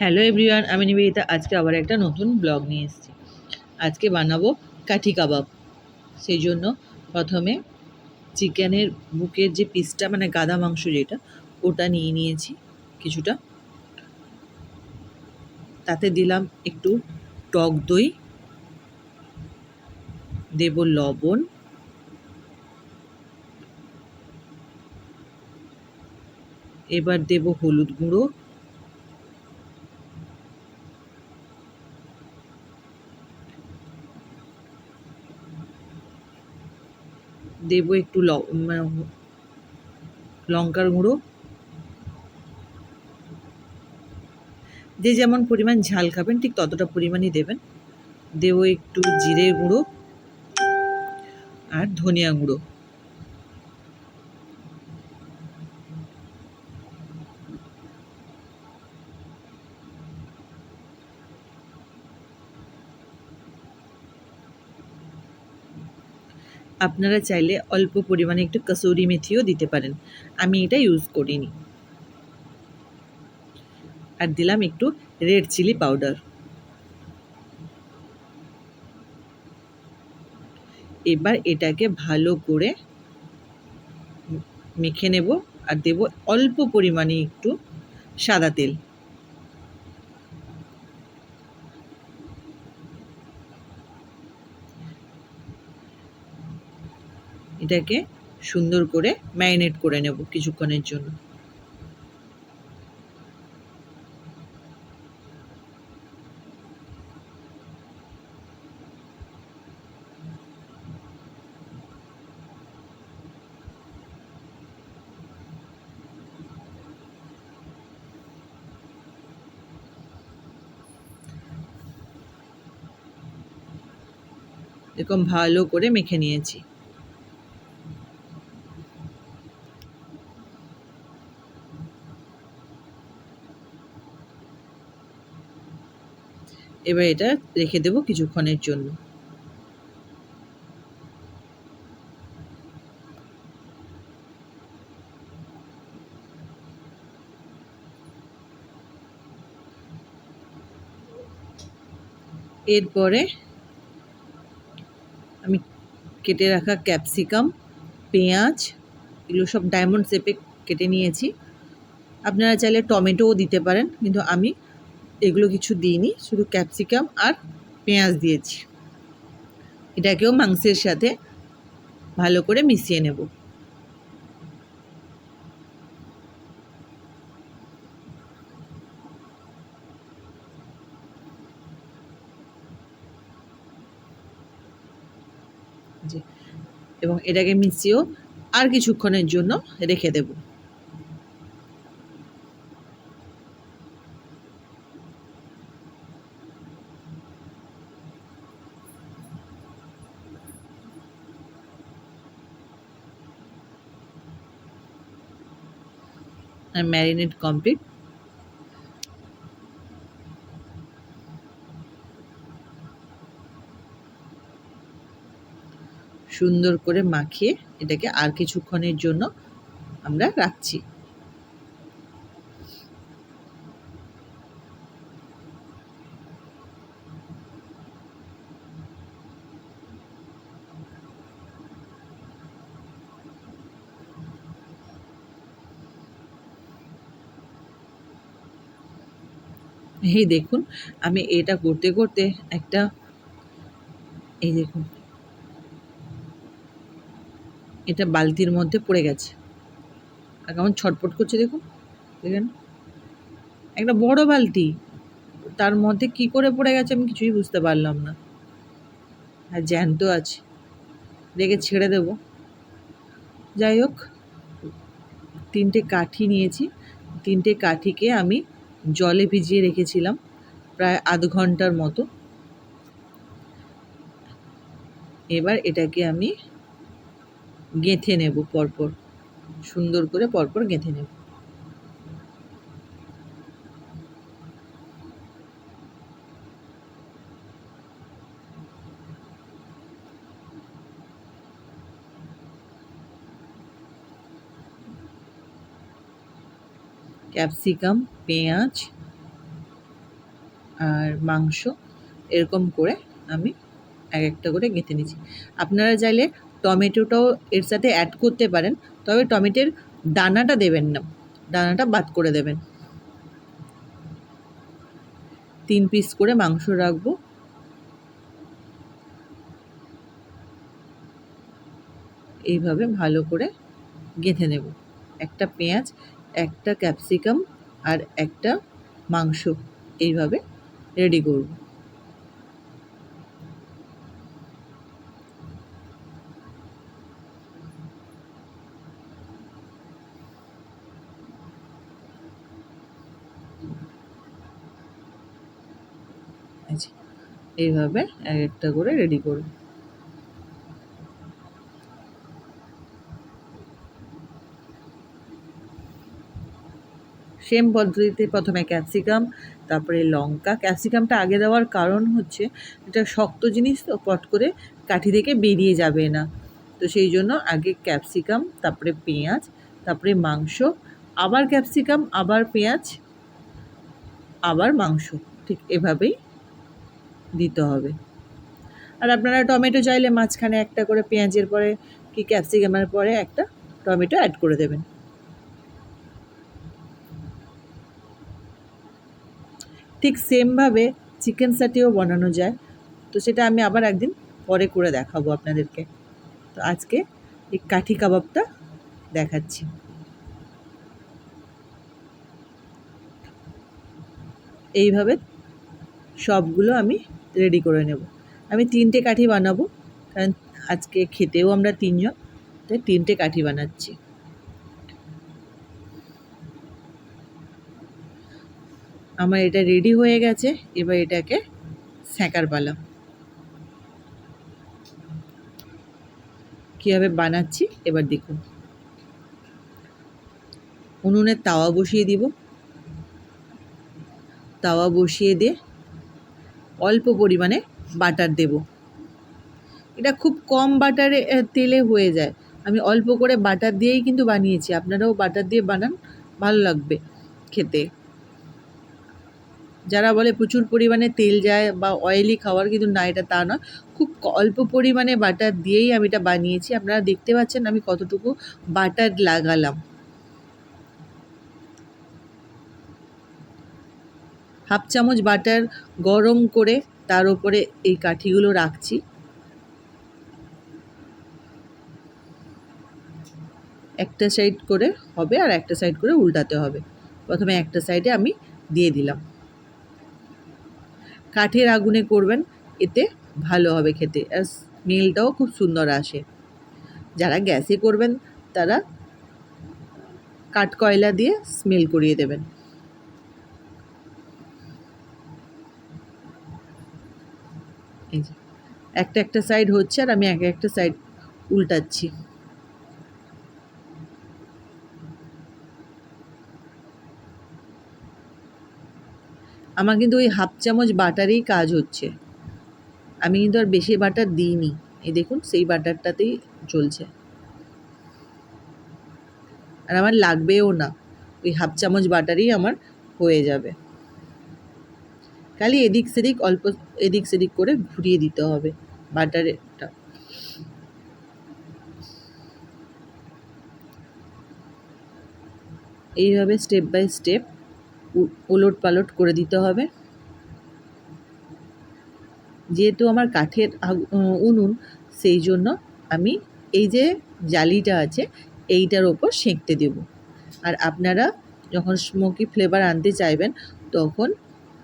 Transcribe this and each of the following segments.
Hello everyone আমি নিবেদিতা। আজকে আবার একটা নতুন ব্লগ নিয়ে এসেছি। আজকে বানাবো কাঠি কাবাব। সেই জন্য প্রথমে চিকেনের বুকের যে পিসটা মানে গাদা মাংস যেটা, ওটা নিয়ে নিয়েছি কিছুটা। তাতে দিলাম একটু টক দই, দেব লবণ, এবার দেব হলুদ গুঁড়ো দেবো একটু লঙ্কার গুঁড়ো। যে যেমন পরিমাণ ঝাল খাবেন, ঠিক ততটা পরিমাণই দেবেন। দেবো একটু জিরে গুঁড়ো আর ধনিয়া গুঁড়ো। আপনারা চাইলে অল্প পরিমাণে একটু কসুরি মেথিও দিতে পারেন। আমি এটা ইউজ করিনি। আর দিলাম একটু রেড চিলি পাউডার এবার এটাকে ভালো করে মেখে নেব আর দেব অল্প পরিমাণে একটু সাদা তেল। এটাকে সুন্দর করে ম্যারিনেট করে নেব কিছুক্ষণের জন্য। এরকম ভালো করে মেখে নিয়েছি। এবার এটা রেখে দেবো কিছুক্ষণের জন্য। এরপরে আমি কেটে রাখা ক্যাপসিকাম, পেঁয়াজ, এগুলো সব ডায়মন্ড শেপে কেটে নিয়েছি। আপনারা চাইলে টমেটোও দিতে পারেন, কিন্তু আমি এগুলো কিছু দিইনি, শুধু ক্যাপসিকাম আর পেঁয়াজ দিয়েছি। এটাকেও মাংসের সাথে ভালো করে মিশিয়ে নেব। এবং এটাকে মিশিয়েও আর কিছুক্ষণের জন্য রেখে দেবো। আর ম্যারিনেট কমপ্লিট সুন্দর করে মাখিয়ে এটাকে আর কিছুক্ষণের জন্য আমরা রাখছি। এই দেখুন, আমি এটা করতে করতে একটা, এই দেখুন। এটা বালতির মধ্যে পড়ে গেছে। আর কেমন ছটপট করছে দেখুন, দেখেন। একটা বড় বালতি, তার মধ্যে কি করে পড়ে গেছে আমি কিছুই বুঝতে পারলাম না। আর জ্যান্ত আছে রেখে ছেড়ে দেব। যাই হোক, তিনটে কাঠি নিয়েছি, তিনটে কাঠিকে আমি জলে ভিজিয়ে রেখেছিলাম প্রায় আধ ঘণ্টার মতো। এবার এটাকে আমি গেঁথে নেব পরপর, সুন্দর করে পরপর গেঁথে নেব। ক্যাপসিকাম, পেঁয়াজ আর মাংস এরকম করে আমি এক একটা করে গেঁথে নিচ্ছি। আপনারা চাইলে টমেটোটাও এর সাথে অ্যাড করতে পারেন, তবে টমেটোর দানাটা দেবেন না, দানাটা বাদ করে দেবেন। তিন পিস করে মাংস রাখব। এইভাবে ভালো করে গেঁথে নেব। একটা পেঁয়াজ একটা ক্যাপসিকাম আর একটা মাংস এইভাবে রেডি করব। এইভাবে এক একটা করে রেডি করব। সেম পদ্ধতিতে প্রথমে ক্যাপসিকাম, তারপরে লঙ্কা। ক্যাপসিকামটা আগে দেওয়ার কারণ হচ্ছে, এটা শক্ত জিনিস তো, পট করে কাঠি থেকে বেরিয়ে যাবে না। তো সেই জন্য আগে ক্যাপসিকাম, তারপরে পেঁয়াজ, তারপরে মাংস, আবার ক্যাপসিকাম, আবার পেঁয়াজ, আবার মাংস। ঠিক এভাবেই দিতে হবে। আর আপনারা টমেটো চাইলে মাঝখানে একটা করে পেঁয়াজের পরে কি ক্যাপসিকামের পরে একটা টমেটো অ্যাড করে দেবেন। ঠিক সেমভাবে চিকেন সাটিও বানানো যায়। তো সেটা আমি আবার একদিন পরে করে দেখাবো আপনাদেরকে। তো আজকে এই কাঠি কাবাবটা দেখাচ্ছি। এইভাবে সবগুলো আমি রেডি করে নেব। আমি তিনটে কাঠি বানাবো, কারণ আজকে খেতেও আমরা তিনজন, তাই তিনটে কাঠি বানাচ্ছি। আমার এটা রেডি হয়ে গেছে, এবার এটাকে স্যাঁকার পালা। কীভাবে বানাচ্ছি, এবার দেখুন। উনুনে তাওয়া বসিয়ে দিব। তাওয়া বসিয়ে দিয়ে অল্প পরিমাণে বাটার দেব। এটা খুব কম বাটারে তেলে হয়ে যায়। আমি অল্প করে বাটার দিয়েই কিন্তু বানিয়েছি। আপনারাও বাটার দিয়ে বানান, ভালো লাগবে খেতে। যারা বলে প্রচুর পরিমাণে তেল যায় বা অয়েলি খাওয়ার কিন্তু না, এটা তা নয়। খুব অল্প পরিমাণে বাটার দিয়েই আমি এটা বানিয়েছি। আপনারা দেখতে পাচ্ছেন আমি কতটুকু বাটার লাগালাম। হাফ চামচ বাটার গরম করে তার উপরে এই কাঠিগুলো রাখছি। একটা সাইড করে হবে আর একটা সাইড করে উল্টাতে হবে। প্রথমে একটা সাইডে আমি দিয়ে দিলাম। কাঠের আগুনে করবেন, এতে ভালো হবে খেতে। আর স্মেলটাও খুব সুন্দর আসে। যারা গ্যাসে করবেন, তারা কাঠ কয়লা দিয়ে স্মেল করিয়ে দেবেন। একটা একটা সাইড হচ্ছে আর আমি এক একটা সাইড উল্টাচ্ছি। আমার কিন্তু ওই হাফ চামচ বাটারেই কাজ হচ্ছে। আমি কিন্তু আর বেশি বাটার দিইনি। এই দেখুন, সেই বাটারটাতেই চলছে আর আমার লাগবেও না। ওই হাফ চামচ বাটারই আমার হয়ে যাবে। খালি এদিক সেদিক অল্প এদিক সেদিক করে ঘুরিয়ে দিতে হবে বাটারটা এইভাবে স্টেপ বাই স্টেপ ওলট পালট করে দিতে হবে। যেহেতু আমার কাঠের উনুন, সেই জন্য আমি এই যে জালিটা আছে, এইটার ওপর সেঁকতে দেব। আর আপনারা যখন স্মোকি ফ্লেভার আনতে চাইবেন, তখন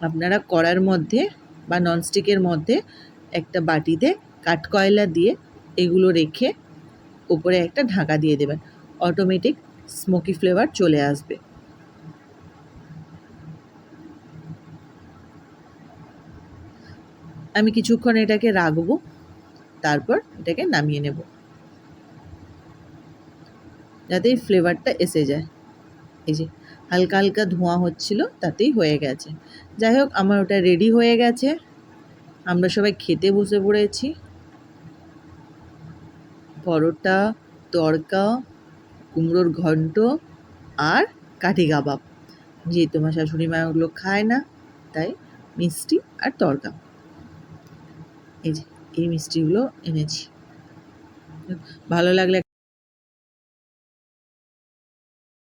আপনারা কড়ার মধ্যে বা ননস্টিকের মধ্যে একটা বাটিতে কাঠকয়লা দিয়ে এগুলো রেখে ওপরে একটা ঢাকা দিয়ে দেবেন। অটোমেটিক স্মোকি ফ্লেভার চলে আসবে। আমি কিছুক্ষণ এটাকে রাখব, তারপর এটাকে নামিয়ে নেব। যাতে এই ফ্লেভারটা এসে যায়। এই যে হালকা হালকা ধোঁয়া হচ্ছিল, তাতেই হয়ে গেছে। যাই হোক, আমার ওটা রেডি হয়ে গেছে। আমরা সবাই খেতে বসে পড়েছি। পরোটা তড়কা কুমড়োর ঘন্ট আর কাঠি কাবাব। যেহেতু আমার শাশুড়ি মা খায় না, তাই মিষ্টি আর তরকা। এই যে এই মিষ্টিগুলো এনেছি। ভালো লাগলে